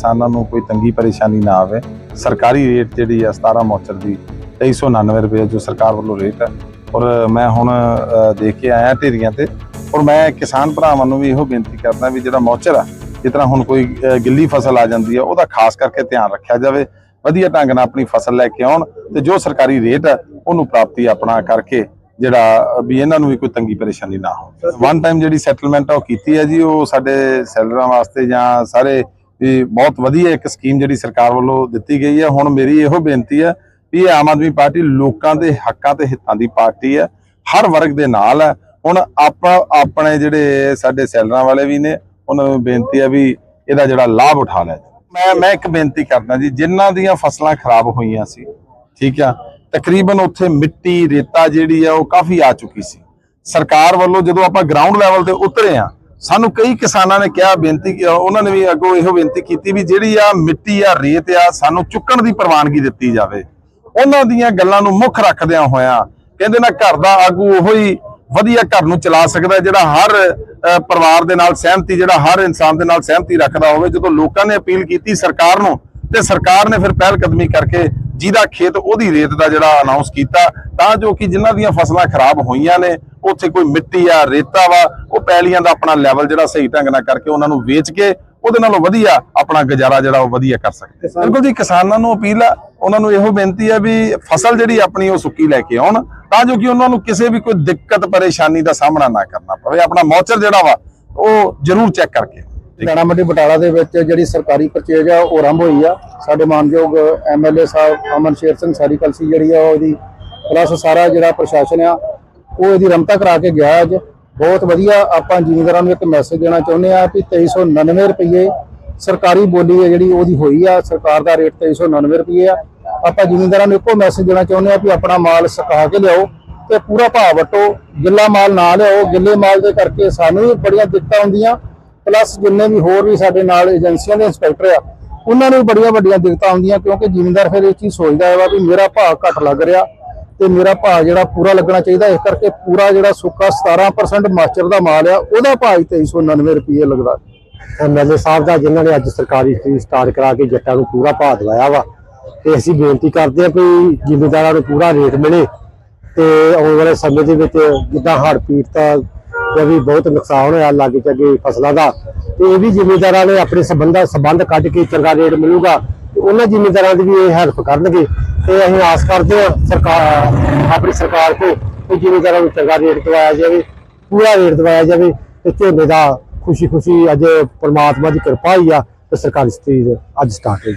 ਕਿਸਾਨਾਂ ਨੂੰ ਕੋਈ ਤੰਗੀ ਪਰੇਸ਼ਾਨੀ ਨਾ ਆਵੇ ਸਰਕਾਰੀ ਰੇਟ ਜਿਹੜੀ ਆ 17 ਮੌਚਰ ਦੀ 2399 ਰੁਪਏ ਜੋ ਸਰਕਾਰ ਵੱਲੋਂ ਰੇਟ ਹੈ ਔਰ ਮੈਂ ਹੁਣ ਦੇਖ ਕੇ ਆਇਆ ਢੇਰੀਆਂ ਤੇ ਔਰ ਮੈਂ ਕਿਸਾਨ ਭਰਾਵਾਂ ਨੂੰ ਵੀ ਇਹੋ ਬੇਨਤੀ ਕਰਦਾ ਵੀ ਜਿਹੜਾ ਮੌਚਰ ਆ ਜਿਸ ਤਰ੍ਹਾਂ ਹੁਣ ਕੋਈ ਗਿੱਲੀ ਫਸਲ ਆ ਜਾਂਦੀ ਹੈ ਉਹਦਾ ਖਾਸ ਕਰਕੇ ਧਿਆਨ ਰੱਖਿਆ ਜਾਵੇ ਵਧੀਆ ਢੰਗ ਨਾਲ ਆਪਣੀ ਫਸਲ ਲੈ ਕੇ ਆਉਣ ਤੇ ਜੋ ਸਰਕਾਰੀ ਰੇਟ ਹੈ ਉਹਨੂੰ ਪ੍ਰਾਪਤੀ ਆਪਣਾ ਕਰਕੇ ਜਿਹੜਾ ਵੀ ਇਹਨਾਂ ਨੂੰ ਵੀ ਕੋਈ ਤੰਗੀ ਪਰੇਸ਼ਾਨੀ ਨਾ ਹੋਵੇ। ਵਨ ਟਾਈਮ ਜਿਹੜੀ ਸੈਟਲਮੈਂਟ ਆ ਉਹ ਕੀਤੀ ਹੈ ਜੀ ਉਹ ਸਾਡੇ ਸੈਲਰਾਂ ਵਾਸਤੇ ਜਾਂ ਸਾਰੇ ਵੀ ਬਹੁਤ ਵਧੀਆ ਇੱਕ ਸਕੀਮ ਜਿਹੜੀ ਸਰਕਾਰ ਵੱਲੋਂ ਦਿੱਤੀ ਗਈ ਹੈ। ਹੁਣ ਮੇਰੀ ਇਹੋ ਬੇਨਤੀ ਹੈ ਵੀ ਇਹ ਆਮ ਆਦਮੀ ਪਾਰਟੀ ਲੋਕਾਂ ਦੇ ਹੱਕਾਂ ਤੇ ਹਿੱਤਾਂ ਦੀ ਪਾਰਟੀ ਹੈ। ਹਰ ਵਰਗ ਦੇ ਨਾਲ ਹੈ। ਹੁਣ ਆਪਾਂ, ਆਪਣੇ ਜਿਹੜੇ ਸਾਡੇ ਸੈਲਰਾਂ ਵਾਲੇ ਵੀ ਨੇ, ਉਹਨਾਂ ਨੂੰ ਬੇਨਤੀ ਹੈ ਵੀ ਇਹਦਾ ਜਿਹੜਾ ਲਾਭ ਉਠਾ ਲੈ ਜਾਵੇ। ਮੈਂ ਮੈਂ ਇੱਕ ਬੇਨਤੀ ਕਰਦਾ ਜੀ, ਜਿਨ੍ਹਾਂ ਦੀਆਂ ਫਸਲਾਂ ਖਰਾਬ ਹੋਈਆਂ ਸੀ, ਠੀਕ ਆ, ਤਕਰੀਬਨ ਉੱਥੇ ਮਿੱਟੀ, ਰੇਤਾ ਜਿਹੜੀ ਆ ਉਹ ਕਾਫੀ ਆ ਚੁੱਕੀ ਸੀ। ਸਰਕਾਰ ਵੱਲੋਂ ਜਦੋਂ ਆਪਾਂ ਗਰਾਊਂਡ ਲੈਵਲ ਤੇ ਉਤਰੇ ਆ ਸਾਨੂੰ ਕਈ ਕਿਸਾਨਾਂ ਨੇ ਕਿਹਾ, ਬੇਨਤੀ ਕੀ- ਉਹਨਾਂ ਨੇ ਵੀ ਅੱਗੋਂ ਇਹੋ ਬੇਨਤੀ ਕੀਤੀ ਵੀ ਜਿਹੜੀ ਆ ਮਿੱਟੀ ਆ, ਰੇਤ ਆ, ਸਾਨੂੰ ਚੁੱਕਣ ਦੀ ਪ੍ਰਵਾਨਗੀ ਦਿੱਤੀ ਜਾਵੇ। ਉਹਨਾਂ ਦੀਆਂ ਗੱਲਾਂ ਨੂੰ ਮੁੱਖ ਰੱਖਦਿਆਂ ਹੋਇਆਂ ਕਹਿੰਦੇ ਨਾ ਘਰ ਦਾ ਆਗੂ ਉਹੋ ਹੀ ਵਧੀਆ ਘਰ ਨੂੰ ਚਲਾ ਸਕਦਾ ਜਿਹੜਾ ਹਰ ਪਰਿਵਾਰ ਦੇ ਨਾਲ ਸਹਿਮਤੀ, ਜਿਹੜਾ ਹਰ ਇਨਸਾਨ ਦੇ ਨਾਲ ਸਹਿਮਤੀ ਰੱਖਦਾ ਹੋਵੇ। ਜਦੋਂ ਲੋਕਾਂ ਨੇ ਅਪੀਲ ਕੀਤੀ ਸਰਕਾਰ ਨੂੰ, ਤੇ ਸਰਕਾਰ ਨੇ ਫਿਰ ਪਹਿਲ ਕਦਮੀ ਕਰਕੇ ਜਿਹਦਾ ਖੇਤ ਉਹਦੀ ਰੇਤ ਦਾ ਜਿਹੜਾ ਅਨਾਉਂਸ ਕੀਤਾ, ਤਾਂ ਜੋ ਕਿ ਜਿਨ੍ਹਾਂ ਦੀਆਂ ਫਸਲਾਂ ਖਰਾਬ ਹੋਈਆਂ ਨੇ ਉੱਥੇ ਕੋਈ ਮਿੱਟੀ ਆ ਰੇਤਾ ਵਾ ਉਹ ਪੈਲੀਆਂ ਦਾ ਆਪਣਾ ਲੈਵਲ ਜਿਹੜਾ ਸਹੀ ਢੰਗ ਨਾਲ ਕਰਕੇ ਉਹਨਾਂ ਨੂੰ ਵੇਚ ਕੇ ਉਹਦੇ ਨਾਲੋਂ ਵਧੀਆ ਆਪਣਾ ਗੁਜ਼ਾਰਾ ਜਿਹੜਾ ਉਹ ਵਧੀਆ ਕਰ ਸਕਦੇ ਬਿਲਕੁਲ ਜੀ ਕਿਸਾਨਾਂ ਨੂੰ ਅਪੀਲ ਆ ਉਹਨਾਂ ਨੂੰ ਇਹੋ ਬੇਨਤੀ ਹੈ ਵੀ ਫਸਲ ਜਿਹੜੀ ਆਪਣੀ ਉਹ ਸੁੱਕੀ ਲੈ ਕੇ ਆਉਣ ਤਾਂ ਜੋ ਕਿ ਉਹਨਾਂ ਨੂੰ ਕਿਸੇ ਵੀ ਕੋਈ ਦਿੱਕਤ ਪਰੇਸ਼ਾਨੀ ਦਾ ਸਾਹਮਣਾ ਨਾ ਕਰਨਾ ਪਵੇ। ਆਪਣਾ ਮੌਚਰ ਜਿਹੜਾ ਵਾ ਉਹ ਜ਼ਰੂਰ ਚੈੱਕ ਕਰਕੇ ਦਾਣਾ ਮੰਡੀ ਬਟਾਲਾ ਦੇ ਵਿੱਚ ਜਿਹੜੀ ਸਰਕਾਰੀ ਪਰਚੇਜ ਆ ਉਹ ਆਰੰਭ ਹੋਈ ਆ। ਸਾਡੇ ਮਾਨਯੋਗ ਐਮਐਲਏ ਸਾਹਿਬ ਅਮਨ ਸ਼ੇਰ ਸਿੰਘ ਸਾਰੀ ਕਲਸੀ ਜਿਹੜੀ ਆ ਉਹਦੀ ਪਲੱਸ ਸਾਰਾ ਜਿਹੜਾ ਪ੍ਰਸ਼ਾਸਨ ਆ ਉਹ ਇਹਦੀ ਰਮਤਾ ਕਰਾ ਕੇ ਗਿਆ ਅੱਜ। ਬਹੁਤ ਵਧੀਆ ਆਪਾਂ ਜ਼ਿਮੀਂਦਾਰਾਂ ਨੂੰ ਇੱਕ ਮੈਸੇਜ ਦੇਣਾ ਚਾਹੁੰਦੇ ਆ ਕਿ 2399 ਰੁਪਏ ਸਰਕਾਰੀ ਬੋਲੀ ਹੈ ਜਿਹੜੀ ਉਹਦੀ ਹੋਈ ਆ। ਸਰਕਾਰ ਦਾ ਰੇਟ 2399 ਰੁਪਏ ਆ। ਆਪਾਂ ਜ਼ਿਮੀਂਦਾਰਾਂ ਨੂੰ ਇੱਕੋ ਮੈਸੇਜ ਦੇਣਾ ਚਾਹੁੰਦੇ ਆ ਕਿ ਆਪਣਾ ਮਾਲ ਸੁਕਾ ਕੇ ਲਿਆਓ ਤੇ ਪੂਰਾ ਭਾਅ ਵਟੋ ਗਿੱਲਾ ਮਾਲ ਨਾ ਲਿਆਓ। ਗਿੱਲੇ ਮਾਲ ਦੇ ਕਰਕੇ ਸਾਨੂੰ ਵੀ ਬੜੀਆਂ ਦਿੱਕਤਾਂ ਆਉਂਦੀਆਂ। ਪਲੱਸ ਜਿੰਨੇ ਵੀ ਹੋਰ ਵੀ ਸਾਡੇ ਨਾਲ ਏਜੰਸੀਆਂ ਦੇ ਇੰਸਪੈਕਟਰ ਆ, ਉਹਨਾਂ ਨੂੰ ਵੀ ਬੜੀਆਂ ਵੱਡੀਆਂ ਦਿੱਕਤਾਂ ਆਉਂਦੀਆਂ ਕਿਉਂਕਿ ਜ਼ਿਮੀਂਦਾਰ ਫਿਰ ਇਹ ਚੀਜ਼ ਸੋਚਦਾ ਹੈ ਵਾ ਵੀ ਮੇਰਾ ਭਾਅ ਘੱਟ ਲੱਗ ਰਿਹਾ। ਤੇ ਮੇਰਾ ਭਾਅ ਜਿਹੜਾ ਪੂਰਾ ਲੱਗਣਾ ਚਾਹੀਦਾ, ਇਸ ਕਰਕੇ ਪੂਰਾ ਜਿਹੜਾ ਸੁੱਕਾ 17% ਮਾਸਟਰ ਦਾ ਮਾਲ ਆ, ਉਹਦਾ ਭਾਅ ਹੀ 2399 ਰੁਪਏ ਲੱਗਦਾ। ਐਮਐਲਏ ਸਾਹਿਬ ਦਾ ਜਿਨ੍ਹਾਂ ਨੇ ਅੱਜ ਸਰਕਾਰੀ ਖਰੀਦ ਸਟਾਰਟ ਕਰਾ ਕੇ ਜੱਟਾਂ ਨੂੰ ਪੂਰਾ ਭਾਅ ਦਵਾਇਆ ਵਾ, ਤੇ ਅਸੀਂ ਬੇਨਤੀ ਕਰਦੇ ਹਾਂ ਕਿ ਜ਼ਿਮੀਂਦਾਰਾਂ ਨੂੰ ਪੂਰਾ ਰੇਟ ਮਿਲੇ ਤੇ ਆਉਣ ਵਾਲੇ ਸਮੇਂ ਦੇ ਵਿੱਚ ਜਿੱਦਾਂ ਹੜ੍ਹ ਪੀੜਤਾਂ ਦਾ ਵੀ ਬਹੁਤ ਨੁਕਸਾਨ ਹੋਇਆ, ਲਾਗੇ ਚਾਗੇ ਫਸਲਾਂ ਦਾ, ਤੇ ਇਹ ਵੀ ਜ਼ਿਮੀਂਦਾਰਾਂ ਨੇ ਆਪਣੇ ਸੰਬੰਧਾਂ ਸੰਬੰਧ ਕੱਢ ਕੇ ਚੰਗਾ ਰੇਟ ਮਿਲੂਗਾ, ਤੇ ਉਹਨਾਂ ਜ਼ਿਮੀਂਦਾਰਾਂ ਦੀ ਵੀ ਇਹ ਹੈਲਪ ਕਰਨਗੇ। ਤੇ ਅਸੀਂ ਆਸ ਕਰਦੇ ਹਾਂ ਸਰਕਾਰ, ਆਪਣੀ ਸਰਕਾਰ ਤੋਂ ਕਿ ਜ਼ਿਮੀਂਦਾਰਾਂ ਨੂੰ ਚੰਗਾ ਰੇਟ ਦਵਾਇਆ ਜਾਵੇ, ਪੂਰਾ ਰੇਟ ਦਵਾਇਆ ਜਾਵੇ ਤੇ ਝੋਨੇ ਦਾ ਖੁਸ਼ੀ ਖੁਸ਼ੀ ਅੱਜ ਪਰਮਾਤਮਾ ਦੀ ਕਿਰਪਾ ਹੀ ਆ ਤੇ ਸਰਕਾਰੀ ਸਟੇਜ ਅੱਜ ਸਟਾਰਟ ਹੋਈ।